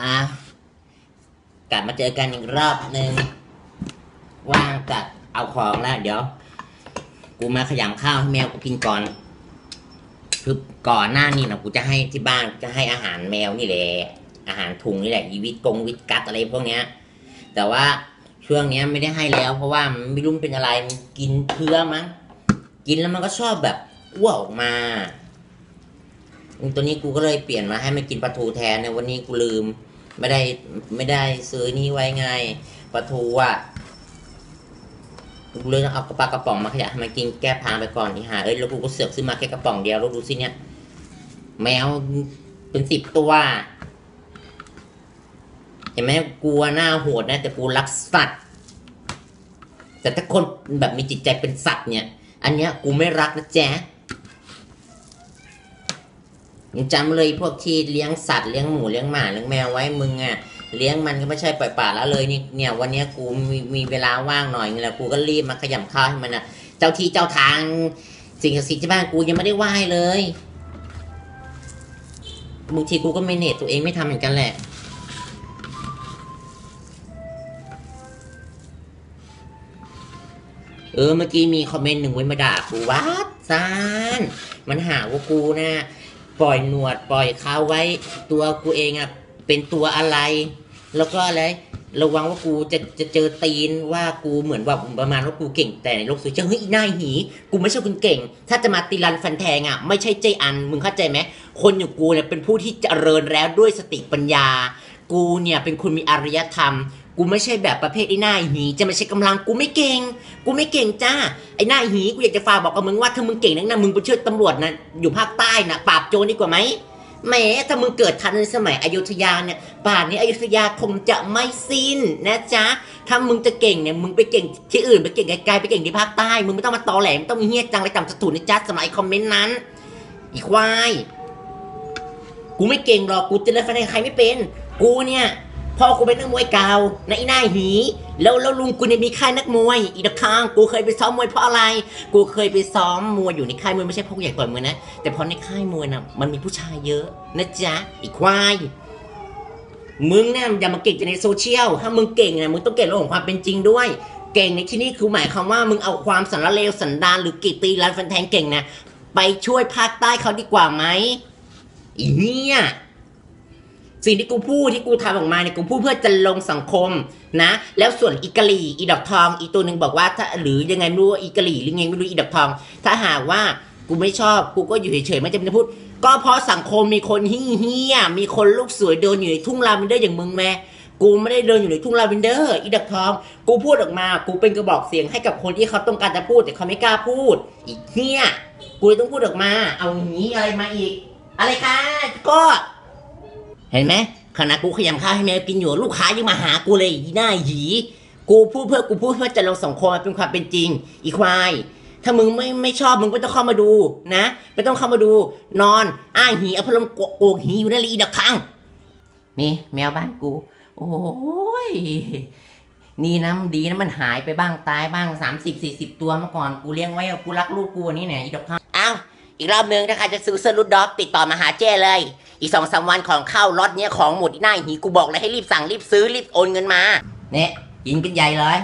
อะกลับมาเจอกันอีกรอบหนึ่งว่างกับเอาของแล้ว เดี๋ยว กูมาขยำข้าวให้แมวกูกินก่อนคือก่อนหน้านี้นะกูจะให้ที่บ้านจะให้อาหารแมวนี่แหละอาหารถุงนี่แหละอีวิตกงวิตกัดอะไรพวกเนี้ย แต่ว่าช่วงเนี้ยไม่ได้ให้แล้ว เพราะว่ามันไม่รู้มันเป็นอะไรมันกินเพื่อมั้งกินแล้วมันก็ชอบแบบอ้วกออกมา ตัวนี้กูก็เลยเปลี่ยนมาให้มันกินปลาทูแทนในวันนี้กูลืม ไม่ได้ไม่ได้ซื้อนี่ไว้ไงปลาทูอะกูเลยต้องเอาปลากระป๋องมาขยะมันกินแก้พางไปก่อนนี่หาเอ้ยแล้วกูก็เสือกซื้อมาแค่กระป๋องเดียวแล้วดูสิเนี่ย แมวเป็นสิบตัวเห็นไหมกลัวหน้าโหดนะ แต่กูรักสัตว์ แต่ถ้าคนแบบมีจิตใจเป็นสัตว์เนี่ย อันเนี้ยกูไม่รักนะแจ๊ะ มึงจำเลยพวกที่เลี้ยงสัตว์เลี้ยงหมูเลี้ยงหมาเลี้ยงแมวไว้มึงอะเลี้ยงมันก็ไม่ใช่ปล่อยป่าละเลยนี่เนี่ยวันนี้กูมีมีเวลาว่างหน่อยนี่แหละกูก็รีบมาขยำข้าวให้มันอะเจ้าที่เจ้าทางสิ่งศักดิ์สิทธิ์ที่บ้านกูยังไม่ได้ไหว้เลยบางทีกูก็ไม่เนตตัวเองไม่ทำเหมือนกันแหละเออเมื่อกี้มีคอมเมนต์หนึ่งไว้มาด่ากูว่าซานมันหาว่ากูนะ ปล่อยหนวดปล่อยเขาไว้ ตัวกูเองอะเป็นตัวอะไร แล้วก็อะไรระวังว่ากูจะจะเจอตีนว่ากูเหมือนว่าประมาณว่ากูเก่งแต่ในโลกโซเชียลเฮ้ยอีหน้าหี กูไม่ใช่คนเก่ง ถ้าจะมาตีรันฟันแทงอะไม่ใช่เจอันมึงเข้าใจไหมคนอย่างกูเนี่ยเป็นผู้ที่เจริญแล้วด้วยสติปัญญา กูเนี่ยเป็นคนมีอารยธรรม กูไม่ใช่แบบประเภทไอ้หน้าหีจะไมาใช้กำลังกูไม่เก่ง กูไม่เก่งจ้าไอ้หน้าหีกูอยากจะฝากบอกกับมึงว่าถ้ามึงเก่งนักนะมึงไปช่วยตำรวจนะอยู่ภาคใต้นะปราบโจรดีกว่าไหมแหมถ้ามึงเกิดทันในสมัยอยุธยาเนี่ยป่านนี้อยุธยาคงจะไม่สิ้นนะจ๊ะถ้ามึงจะเก่งเนี่ยมึงไปเก่งที่อื่นไปเก่งไกลๆไปเก่งที่ภาคใต้มึงไม่ต้องมาตอแหลมต้องมีเฮี้ยจังไรต่ำสะถุนนะจ๊ะสมัยคอมเมนต์นั้นอีควายกูไม่เก่งหรอกกูจะเล่นฟันใครไม่เป็น กูเนี่ย พ่อกูเป็นนักมวยเก่าในหน้าหี แล้วแล้วลุงกูเนี่ยมีค่ายนักมวย อีดะค้งกูเคยไปซ้อมมวยเพราะอะไร กูเคยไปซ้อมมวยอยู่ในค่ายมวยไม่ใช่เพราะกูอยากต่อยมวยนะ แต่พราะในค่ายมวยนะมันมีผู้ชายเยอะนะจ๊ะอีควายมึงเนี่ยอย่ามาเก่งแต่ในโซเชียล ถ้ามึงเก่งเนี่ยมึงต้องเก่งเรื่องของความเป็นจริงด้วย เก่งในที่นี้คือหมายความว่ามึงเอาความสันเลวสันดานหรือกิตีรันฟันแทงเก่งเนี่ยไปช่วยภาคใต้เขาดีกว่าไหมอีเนี่ย สิ่งที่กูพูดที่กูทำออกมาเนี่ยกูพูดเพื่อจะลงสังคมนะ แล้วส่วนอีกะลีอีดอกทอง อีตัวหนึ่งบอกว่าถ้าหรือยังไงไม่รู้อีกะลีหรือไงไม่รู้อีดอกทอง ถ้าหากว่ากูไม่ชอบกูก็อยู่เฉยๆไม่จำเป็นพูด ก็เพราะสังคมมีคนเฮี้ยมีคนลูกสวยเดินอยู่ในทุ่งลาเวนเดอร์อย่างมึงแม่กูไม่ได้เดินอยู่ในทุ่งลาเวนเดอร์อีดอกทอง กูพูดออกมา กูเป็นกระบอกเสียงให้กับคนที่เขาต้องการจะพูดแต่เขาไม่กล้าพูด อีกเฮี้ยกูเลยต้องพูดออกมา เอาอย่างนี้อะไรมาอีก อะไรคะก็ เห็นไหมขณะกูขยำข้าวให้แมวกินอยู่ลูกค้ายังมาหากูเลยหน้าหยีกูพูดเพื่อกูพูดเพื่อจะลงสังคนเป็นความเป็นจริง อีควาย ถ้ามึงไม่ไม่ชอบมึงไม่ต้องเข้ามาดูนะไม่ต้องเข้ามาดู นอน อ้างหีเอาพัดลมโกโกกหีอยู่นั่นเลยอีดักคังนี่แมวบ้านกู โอ้ยนี่นะมันดีนะมันหายไปบ้างตายบ้างสามสิบสี่สิบตัวเมื่อก่อนกูเลี้ยงไว้กูรักลูกกูนี่เนี่ยอีดักคังอ้าวอีกรอบนึงถ้าใครจะซื้อเสื้อลูดด็อกติดต่อมาหาเจ้เลย อีสองสามวันของเข้ารถเนี้ยของหมดหน้าหีกูบอกเลยให้รีบสั่งรีบซื้อรีบโอนเงินมา เนี่ยยิงเป็นใหญ่เลย